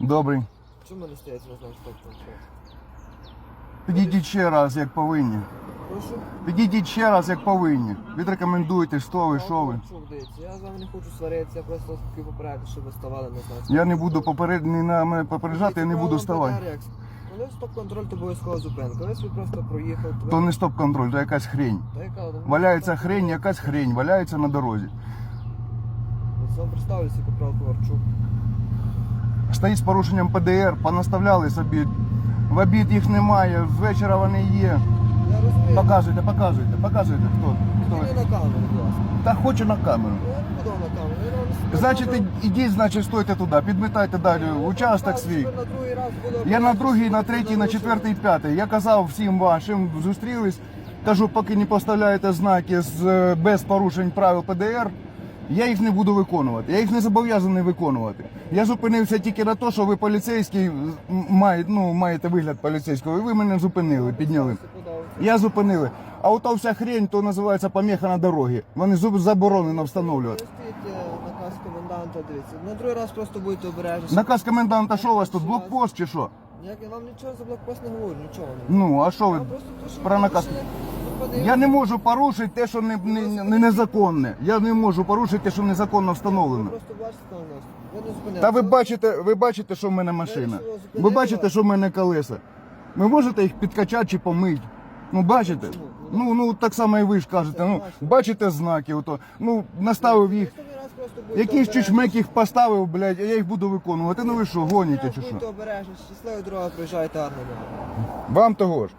Добрий. Чому не стоять на контроль? Підійдіть ще раз, як повинні. Прошу. Підійдіть ще раз, як повинні. Відрекомендуйте, що ви, що ви. Я з вами не хочу сваритися, я просто хотів попередити, щоб ви ставали на знак. Я не буду поперед... не на мене попереджати, я не буду ставати. Коли стоп-контроль, то обов'язково зупинка. Ви собі просто проїхав. то ви- То не стоп-контроль, то якась хрень. Та яка? Валяється хрень, якась хрень, валяється на дорозі. Ось вам представлюся, Капрал Коварчук. Стоїть з порушенням ПДР, понаставляли собі. В обід їх немає, ввечері вони є. Показуйте, показуйте, показуйте, хто. хто. Тільки на камеру, будь ласка. Та хочу на камеру. Ну, Я не буду на камеру. Я вам Значить, скажу, ідіть, значить, стойте туди, підмітайте далі участок кажу, свій. На другий раз буду Я на другий, на третій, на четвертий, п'ятий. Я казав всім вашим, зустрілись. Кажу, поки не поставляєте знаки з, без порушень правил ПДР, я їх не буду виконувати. Я їх не зобов'язаний виконувати. Я зупинився тільки на те, що ви поліцейський м, маєте, ну, маєте вигляд поліцейського, і ви мене зупинили, підняли. Я зупинили. А ото вся хрень, то називається поміха на дорогі. Вони заборонено встановлювати. Е, наказ коменданта, дивіться. На другий раз просто будете обережні. Наказ коменданта, що у вас тут, блокпост чи що? Я вам нічого за блокпост не говорю, нічого не. Ну, а що ви? Просто про наказ? Я не можу порушити те, що не, не, не незаконне. Я не можу порушити те, що незаконно встановлено. просто бачите там нас. Ви не зупиняєте. Та ви бачите, ви бачите, що в мене машина. Ви бачите, що в мене колеса. Ви можете їх підкачати чи помити? Ну бачите? Ну ну так само і ви ж кажете. Ну бачите знаки, ото. Ну наставив їх. Якийсь чучмек їх поставив, блядь, а я їх буду виконувати. Ну ви що, гоніте чи Будьте що? обережні, щасливої дороги, проїжджайте гарно. Вам того ж.